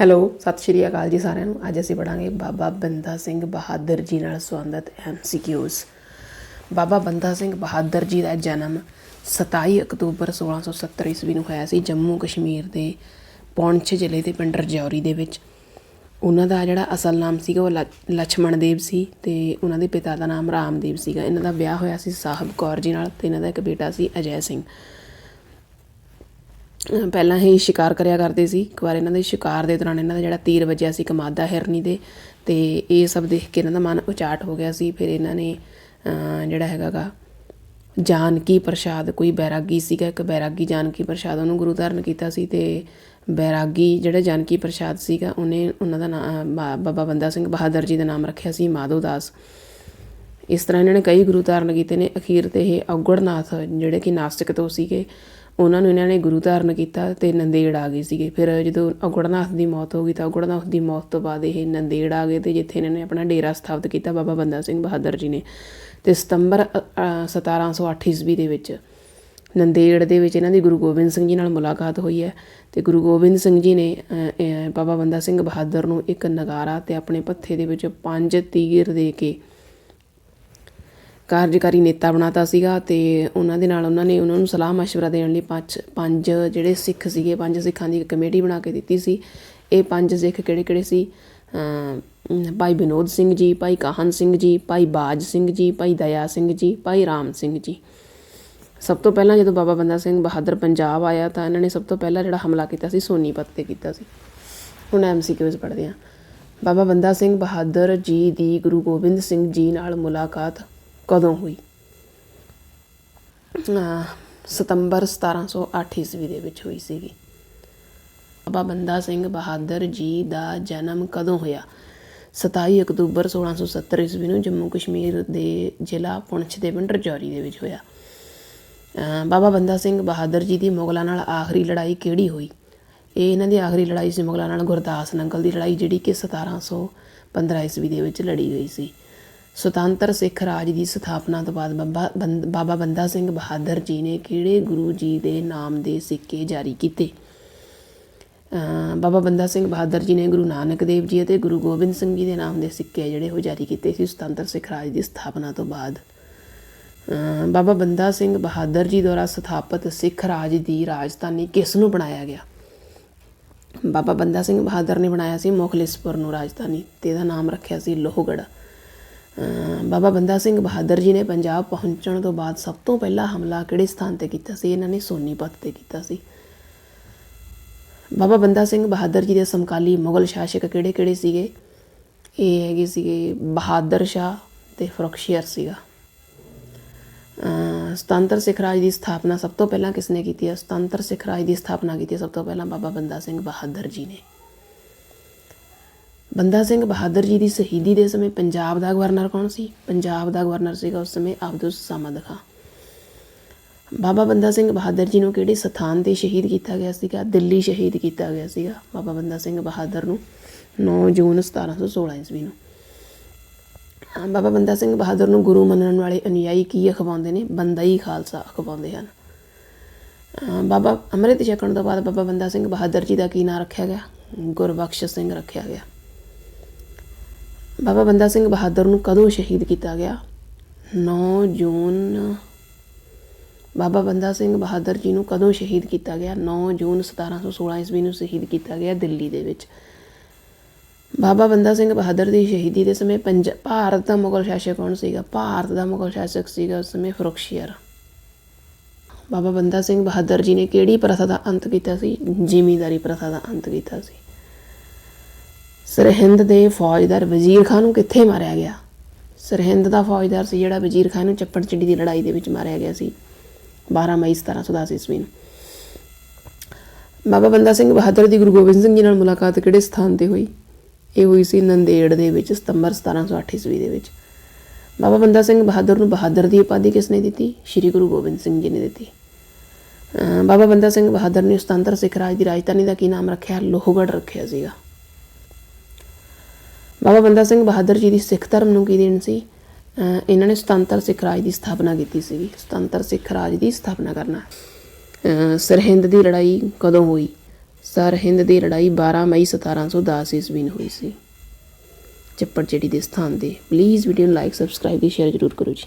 Hello, ਸਤਿ ਸ਼੍ਰੀ ਅਕਾਲ ਜੀ ਸਾਰਿਆਂ ਨੂੰ। ਅੱਜ ਅਸੀਂ ਪੜਾਂਗੇ ਬਾਬਾ ਬੰਦਾ ਸਿੰਘ ਬਹਾਦਰ ਜੀ ਨਾਲ ਸੰਬੰਧਿਤ ਐਮਸੀਕਿਊਜ਼ ਬਾਬਾ ਬੰਦਾ ਸਿੰਘ ਬਹਾਦਰ ਜੀ ਦਾ ਜਨਮ 27 ਅਕਤੂਬਰ 1670 ਈਸਵੀ ਨੂੰ ਹੋਇਆ ਸੀ ਜੰਮੂ ਕਸ਼ਮੀਰ ਦੇ ਪੌਂਛ ਜ਼ਿਲ੍ਹੇ ਦੇ ਪਿੰਡ ਰਜੌਰੀ ਦੇ ਵਿੱਚ। ਉਹਨਾਂ ਦਾ ਜਿਹੜਾ ਅਸਲ ਨਾਮ ਸੀਗਾ ਉਹ ਲ- ਲਛਮਣ ਦੇਵ ਸੀ ਤੇ ਉਹਨਾਂ ਦੇ ਪਿਤਾ ਦਾ ਨਾਮ ਰਾਮਦੇਵ ਸੀਗਾ। ਇਹਨਾਂ ਦਾ ਵਿਆਹ ਹੋਇਆ ਸੀ ਸਾਹਿਬ ਕੌਰ ਜੀ ਨਾਲ ਤੇ ਇਹਨਾਂ ਦਾ ਇੱਕ ਬੇਟਾ ਸੀ ਅਜੈ ਸਿੰਘ। ਪਹਿਲਾਂ ਹੀ ਸ਼ਿਕਾਰ ਕਰਿਆ ਕਰਦੇ ਸੀ, ਇੱਕ ਵਾਰ ਇਹਨਾਂ ਦੇ ਸ਼ਿਕਾਰ ਦੇ ਦੌਰਾਨ ਇਹਨਾਂ ਦਾ ਜਿਹੜਾ ਤੀਰ ਵੱਜਿਆ ਸੀ ਇੱਕ ਮਾਦਾ ਹਿਰਨੀ ਦੇ, ਤੇ ਇਹ ਸਭ ਦੇਖ ਕੇ ਇਹਨਾਂ ਦਾ ਮਨ ਉਚਾਟ ਹੋ ਗਿਆ ਸੀ। ਫਿਰ ਇਹਨਾਂ ਨੇ, ਅਹ ਜਿਹੜਾ ਹੈਗਾਗਾ, ਜਾਨਕੀ ਪ੍ਰਸ਼ਾਦ, ਕੋਈ ਬੈਰਾਗੀ ਸੀਗਾ, ਇੱਕ ਬੈਰਾਗੀ ਜਾਨਕੀ ਪ੍ਰਸ਼ਾਦ ਉਹਨੂੰ ਗੁਰੂ ਧਾਰਨ ਕੀਤਾ ਸੀ ਤੇ ਬੈਰਾਗੀ ਜਿਹੜਾ ਜਾਨਕੀ ਪ੍ਰਸ਼ਾਦ ਸੀਗਾ ਉਹਨੇ ਉਹਨਾਂ ਦਾ ਨਾਮ ਬਾਬਾ ਬੰਦਾ ਸਿੰਘ ਬਹਾਦਰ ਜੀ ਦਾ ਨਾਮ ਰੱਖਿਆ ਸੀ, ਮਾਧੋ ਦਾਸ। ਇਸ ਤਰ੍ਹਾਂ ਇਹਨਾਂ ਨੇ ਕਈ ਗੁਰੂ ਧਾਰਨ ਕੀਤੇ ਨੇ। ਅਖੀਰ ਤੇ ਇਹ ਔਗੜਨਾਥ ਜਿਹੜੇ ਕਿ ਨਾਸਤਿਕ ਤੋਂ ਸੀਗੇ ਉਹਨਾਂ ਨੂੰ ਇਹਨਾਂ ਨੇ ਗੁਰੂ ਧਾਰਨ ਕੀਤਾ ਤੇ ਨੰਦੇੜ ਆ ਗਏ ਸੀਗੇ। ਫਿਰ ਜਦੋਂ ਔਗੜਨਾਥ ਦੀ ਮੌਤ ਹੋ ਗਈ ਤਾਂ ਔਗੜਨਾਥ ਦੀ ਮੌਤ ਤੋਂ ਬਾਅਦ ਇਹ ਨੰਦੇੜ ਆ ਗਏ ਤੇ ਜਿੱਥੇ ਇਹਨਾਂ ਨੇ ਆਪਣਾ ਡੇਰਾ ਸਥਾਪਿਤ ਕੀਤਾ ਬਾਬਾ ਬੰਦਾ ਸਿੰਘ ਬਹਾਦਰ ਜੀ ਨੇ ਤੇ ਸਤੰਬਰ ਅ, ਅ, 1708 ਈਸਵੀ ਦੇ ਵਿੱਚ ਨੰਦੇੜ ਦੇ ਵਿੱਚ ਇਹਨਾਂ ਦੀ ਗੁਰੂ ਗੋਬਿੰਦ ਸਿੰਘ ਜੀ ਨਾਲ ਮੁਲਾਕਾਤ ਹੋਈ ਹੈ ਤੇ ਗੁਰੂ ਗੋਬਿੰਦ ਸਿੰਘ ਜੀ ਨੇ ਬਾਬਾ ਬੰਦਾ ਸਿੰਘ ਬਹਾਦਰ ਨੂੰ ਇੱਕ ਨਗਾਰਾ ਤੇ ਆਪਣੇ ਪੱਥੇ ਦੇ ਵਿੱਚ ਪੰਜ ਤੀਰ ਦੇ ਕੇ ਕਾਰਜਕਾਰੀ ਨੇਤਾ ਬਣਾਤਾ ਸੀਗਾ ਤੇ ਉਹਨਾਂ ਦੇ ਨਾਲ ਉਹਨਾਂ ਨੇ ਉਹਨਾਂ ਨੂੰ ਸਲਾਹ مشਵਰਾ ਦੇਣ ਲਈ ਪੰਜ ਪੰਜ ਜਿਹੜੇ ਸਿੱਖ ਸੀਗੇ, ਪੰਜ ਸਿੱਖਾਂ ਦੀ ਇੱਕ ਕਮੇਟੀ ਬਣਾ ਕੇ ਦਿੱਤੀ ਸੀ। ਇਹ ਪੰਜ ਸਿੱਖ ਕਿਹੜੇ ਕਿਹੜੇ ਸੀ? ਭਾਈ ਬਿਨੋਦ ਸਿੰਘ ਜੀ, ਭਾਈ ਕਾਹਨ ਸਿੰਘ ਜੀ, ਭਾਈ ਬਾਜ ਸਿੰਘ ਜੀ, ਭਾਈ ਦਇਆ ਸਿੰਘ ਜੀ, ਭਾਈ ਰਾਮ ਸਿੰਘ ਜੀ। ਸਭ ਤੋਂ ਪਹਿਲਾਂ ਜਦੋਂ ਬਾਬਾ ਬੰਦਾ ਸਿੰਘ ਬਹਾਦਰ ਪੰਜਾਬ ਆਇਆ ਤਾਂ ਇਹਨਾਂ ਨੇ ਸਭ ਤੋਂ ਪਹਿਲਾਂ ਜਿਹੜਾ ਹਮਲਾ ਕੀਤਾ ਸੀ ਸੋਨੀਪਤ ਤੇ ਕੀਤਾ ਸੀ। ਹੁਣ ਐਮਸੀਕਿਊਜ਼ ਪੜ੍ਹਦੇ ਆ ਬਾਬਾ ਬੰਦਾ ਸਿੰਘ ਬਹਾਦਰ ਜੀ ਦੀ ਗੁਰੂ ਗੋਬਿੰਦ ਸਿੰਘ ਜੀ ਨਾਲ ਮੁਲਾਕਾਤ ਕਦੋਂ ਹੋਈ? ਅਹ ਸਤੰਬਰ 1708 ਈਸਵੀ ਦੇ ਵਿੱਚ ਹੋਈ ਸੀਗੀ। ਬਾਬਾ ਬੰਦਾ ਸਿੰਘ ਬਹਾਦਰ ਜੀ ਦਾ ਜਨਮ ਕਦੋਂ ਹੋਇਆ? 27 ਅਕਤੂਬਰ 1670 ਈਸਵੀ ਨੂੰ ਜੰਮੂ ਕਸ਼ਮੀਰ ਦੇ ਜ਼ਿਲ੍ਹਾ ਪੁੰਛ ਦੇ ਪਿੰਡ ਰਜੌਰੀ ਦੇ ਵਿੱਚ ਹੋਇਆ। ਬਾਬਾ ਬੰਦਾ ਸਿੰਘ ਬਹਾਦਰ ਜੀ ਦੀ ਮੁਗਲਾਂ ਨਾਲ ਆਖਰੀ ਲੜਾਈ ਕਿਹੜੀ ਹੋਈ? ਇਹ ਇਹਨਾਂ ਦੀ ਆਖਰੀ ਲੜਾਈ ਸੀ ਮੁਗਲਾਂ ਨਾਲ ਗੁਰਦਾਸ ਨੰਗਲ ਦੀ ਲੜਾਈ, ਜਿਹੜੀ ਕਿ 1715 ਈਸਵੀ ਦੇ ਵਿੱਚ ਲੜੀ ਗਈ ਸੀ। ਸੁਤੰਤਰ ਸਿੱਖ ਰਾਜ ਦੀ ਸਥਾਪਨਾ ਤੋਂ ਬਾਅਦ ਬਾਬਾ ਬੰਦ- ਬਾਬਾ ਬੰਦਾ ਸਿੰਘ ਬਹਾਦਰ ਜੀ ਨੇ ਕਿਹੜੇ ਗੁਰੂ ਜੀ ਦੇ ਨਾਮ ਦੇ ਸਿੱਕੇ ਜਾਰੀ ਕੀਤੇ? ਬਾਬਾ ਬੰਦਾ ਸਿੰਘ ਬਹਾਦਰ ਜੀ ਨੇ ਗੁਰੂ ਨਾਨਕ ਦੇਵ ਜੀ ਅਤੇ ਗੁਰੂ ਗੋਬਿੰਦ ਸਿੰਘ ਜੀ ਦੇ ਨਾਮ ਦੇ ਸਿੱਕੇ ਜਿਹੜੇ ਉਹ ਜਾਰੀ ਕੀਤੇ ਸੀ ਸੁਤੰਤਰ ਸਿੱਖ ਰਾਜ ਦੀ ਸਥਾਪਨਾ ਤੋਂ ਬਾਅਦ। ਬਾਬਾ ਬੰਦਾ ਸਿੰਘ ਬਹਾਦਰ ਜੀ ਦੁਆਰਾ ਸਥਾਪਿਤ ਸਿੱਖ ਰਾਜ ਦੀ ਰਾਜਧਾਨੀ ਕਿਸ ਨੂੰ ਬਣਾਇਆ ਗਿਆ? ਬਾਬਾ ਬੰਦਾ ਸਿੰਘ ਬਹਾਦਰ ਨੇ ਬਣਾਇਆ ਸੀ ਮੁਖਲਿਸਪੁਰ ਨੂੰ ਰਾਜਧਾਨੀ ਤੇ ਇਹਦਾ ਨਾਮ ਰੱਖਿਆ ਸੀ ਲੋਹਗੜ੍ਹ। ਬਾਬਾ ਬੰਦਾ ਸਿੰਘ ਬਹਾਦਰ ਜੀ ਨੇ ਪੰਜਾਬ ਪਹੁੰਚਣ ਤੋਂ ਬਾਅਦ ਸਭ ਤੋਂ ਪਹਿਲਾ ਹਮਲਾ ਕਿਹੜੇ ਸਥਾਨ ਤੇ ਕੀਤਾ ਸੀ? ਇਹਨਾਂ ਨੇ ਸੋਨੀਪਤ ਤੇ ਕੀਤਾ ਸੀ। ਬਾਬਾ ਬੰਦਾ ਸਿੰਘ ਬਹਾਦਰ ਜੀ ਦੇ ਸਮਕਾਲੀ ਮੁਗਲ ਸ਼ਾਸਕ ਕਿਹੜੇ-ਕਿਹੜੇ ਸੀਗੇ? ਇਹ ਹੈਗੇ ਸੀਗੇ ਬਹਾਦਰ ਸ਼ਾਹ ਤੇ ਫਰੁਖਸ਼ੀਰ ਸੀਗਾ। ਸੁਤੰਤਰ ਸਿੱਖ ਰਾਜ ਦੀ ਸਥਾਪਨਾ ਸਭ ਤੋਂ ਪਹਿਲਾਂ ਕਿਸ ਨੇ ਕੀਤੀ ਹੈ? ਸੁਤੰਤਰ ਸਿੱਖ ਰਾਜ ਦੀ ਸਥਾਪਨਾ ਕੀਤੀ ਹੈ ਸਭ ਤੋਂ ਪਹਿਲਾਂ ਬਾਬਾ ਬੰਦਾ ਸਿੰਘ ਬਹਾਦਰ ਜੀ ਨੇ। ਬੰਦਾ ਸਿੰਘ ਬਹਾਦਰ ਜੀ ਦੀ ਸ਼ਹੀਦੀ ਦੇ ਸਮੇਂ ਪੰਜਾਬ ਦਾ ਗਵਰਨਰ ਕੌਣ ਸੀ? ਪੰਜਾਬ ਦਾ ਗਵਰਨਰ ਸੀਗਾ ਉਸ ਸਮੇਂ ਅਬਦੁਲ ਸਮਦ ਖਾਂ। ਬਾਬਾ ਬੰਦਾ ਸਿੰਘ ਬਹਾਦਰ ਜੀ ਨੂੰ ਕਿਹੜੇ ਸਥਾਨ ਤੇ ਸ਼ਹੀਦ ਕੀਤਾ ਗਿਆ ਸੀਗਾ? ਦਿੱਲੀ ਸ਼ਹੀਦ ਕੀਤਾ ਗਿਆ ਸੀਗਾ ਬਾਬਾ ਬੰਦਾ ਸਿੰਘ ਬਹਾਦਰ ਨੂੰ 9 ਜੂਨ 1716 ਈਸਵੀ ਨੂੰ। ਬਾਬਾ ਬੰਦਾ ਸਿੰਘ ਬਹਾਦਰ ਨੂੰ ਗੁਰੂ ਮੰਨਣ ਵਾਲੇ ਅਨੁਯਾਈ ਕੀ ਅਖਵਾਉਂਦੇ ਨੇ? ਬੰਦਾ ਹੀ ਖਾਲਸਾ ਅਖਵਾਉਂਦੇ ਹਨ। ਬਾਬਾ ਅੰਮ੍ਰਿਤ ਛਕਣ ਤੋਂ ਬਾਅਦ ਬਾਬਾ ਬੰਦਾ ਸਿੰਘ ਬਹਾਦਰ ਜੀ ਦਾ ਕੀ ਨਾਂ ਰੱਖਿਆ ਗਿਆ? ਗੁਰਬਖਸ਼ ਸਿੰਘ ਰੱਖਿਆ ਗਿਆ। ਬਾਬਾ ਬੰਦਾ ਸਿੰਘ ਬਹਾਦਰ ਨੂੰ ਕਦੋਂ ਸ਼ਹੀਦ ਕੀਤਾ ਗਿਆ? 9 ਜੂਨ। ਬਾਬਾ ਬੰਦਾ ਸਿੰਘ ਬਹਾਦਰ ਜੀ ਨੂੰ ਕਦੋਂ ਸ਼ਹੀਦ ਕੀਤਾ ਗਿਆ? 9 ਜੂਨ 1716 ਈਸਵੀ ਨੂੰ ਸ਼ਹੀਦ ਕੀਤਾ ਗਿਆ ਦਿੱਲੀ ਦੇ ਵਿੱਚ। ਬਾਬਾ ਬੰਦਾ ਸਿੰਘ ਬਹਾਦਰ ਦੀ ਸ਼ਹੀਦੀ ਦੇ ਸਮੇਂ ਪੰਜ, ਭਾਰਤ ਦਾ ਮੁਗਲ ਸ਼ਾਸਕ ਕੌਣ ਸੀਗਾ? ਭਾਰਤ ਦਾ ਮੁਗਲ ਸ਼ਾਸਕ ਸੀਗਾ ਉਸ ਸਮੇਂ ਫਰੁਖਸ਼ੀਰ ਬਾਬਾ ਬੰਦਾ ਸਿੰਘ ਬਹਾਦਰ ਜੀ ਨੇ ਕਿਹੜੀ ਪ੍ਰਥਾ ਦਾ ਅੰਤ ਕੀਤਾ ਸੀ? ਜ਼ਿਮੀਂਦਾਰੀ ਪ੍ਰਥਾ ਦਾ ਅੰਤ ਕੀਤਾ ਸੀ। ਸਰਹਿੰਦ ਦੇ ਫੌਜਦਾਰ ਵਜ਼ੀਰ ਖਾਨ ਨੂੰ ਕਿੱਥੇ ਮਾਰਿਆ ਗਿਆ? ਸਰਹਿੰਦ ਦਾ ਫੌਜਦਾਰ ਸੀ ਜਿਹੜਾ ਵਜ਼ੀਰ ਖਾਨ ਨੂੰ ਚੱਪੜ ਚਿੜੀ ਦੀ ਲੜਾਈ ਦੇ ਵਿੱਚ ਮਾਰਿਆ ਗਿਆ ਸੀ। 12 ਮਈ 1710 ਈਸਵੀ ਨੂੰ। ਬਾਬਾ ਬੰਦਾ ਸਿੰਘ ਬਹਾਦਰ ਦੀ ਗੁਰੂ ਗੋਬਿੰਦ ਸਿੰਘ ਜੀ ਨਾਲ ਮੁਲਾਕਾਤ ਕਿਹੜੇ ਸਥਾਨ ਤੇ ਹੋਈ? ਇਹ ਹੋਈ ਸੀ ਨੰਦੇੜ ਦੇ ਵਿੱਚ ਸਤੰਬਰ 1708 ਈਸਵੀ ਦੇ ਵਿੱਚ। ਬਾਬਾ ਬੰਦਾ ਸਿੰਘ ਬਹਾਦਰ ਨੂੰ ਬਹਾਦਰ ਦੀ ਉਪਾਧੀ ਕਿਸ ਨੇ ਦਿੱਤੀ? ਸ੍ਰੀ ਗੁਰੂ ਗੋਬਿੰਦ ਸਿੰਘ ਜੀ ਨੇ ਦਿੱਤੀ। ਬਾਬਾ ਬੰਦਾ ਸਿੰਘ ਬਹਾਦਰ ਨੇ ਸੁਤੰਤਰ ਸਿੱਖ ਰਾਜ ਦੀ ਰਾਜਧਾਨੀ ਦਾ ਕੀ ਨਾਮ ਰੱਖਿਆ? ਲੋਹਗੜ੍ਹ ਰੱਖਿਆ ਸੀਗਾ। ਬਾਬਾ ਬੰਦਾ ਸਿੰਘ ਬਹਾਦਰ ਜੀ ਦੀ ਸਿੱਖ ਧਰਮ ਨੂੰ ਕੀ ਦੇਣ ਸੀ? ਇਹਨਾਂ ਨੇ ਸੁਤੰਤਰ ਸਿੱਖ ਰਾਜ ਦੀ ਸਥਾਪਨਾ ਕੀਤੀ ਸੀਗੀ। ਸੁਤੰਤਰ ਸਿੱਖ ਰਾਜ ਦੀ ਸਥਾਪਨਾ ਕਰਨਾ। ਸਰਹਿੰਦ ਦੀ ਲੜਾਈ ਕਦੋਂ ਹੋਈ? ਸਰਹਿੰਦ ਦੀ ਲੜਾਈ 12 ਮਈ 1710 ਈਸਵੀ ਨੂੰ ਹੋਈ ਸੀ। ਚੱਪੜ ਚਿੜੀ ਦੇ ਸਥਾਨ ਦੇ ਪਲੀਜ਼ ਵੀਡੀਓ ਨੂੰ ਲਾਈਕ ਸਬਸਕ੍ਰਾਈਬ ਤੇ ਸ਼ੇਅਰ ਜ਼ਰੂਰ ਕਰੋ ਜੀ।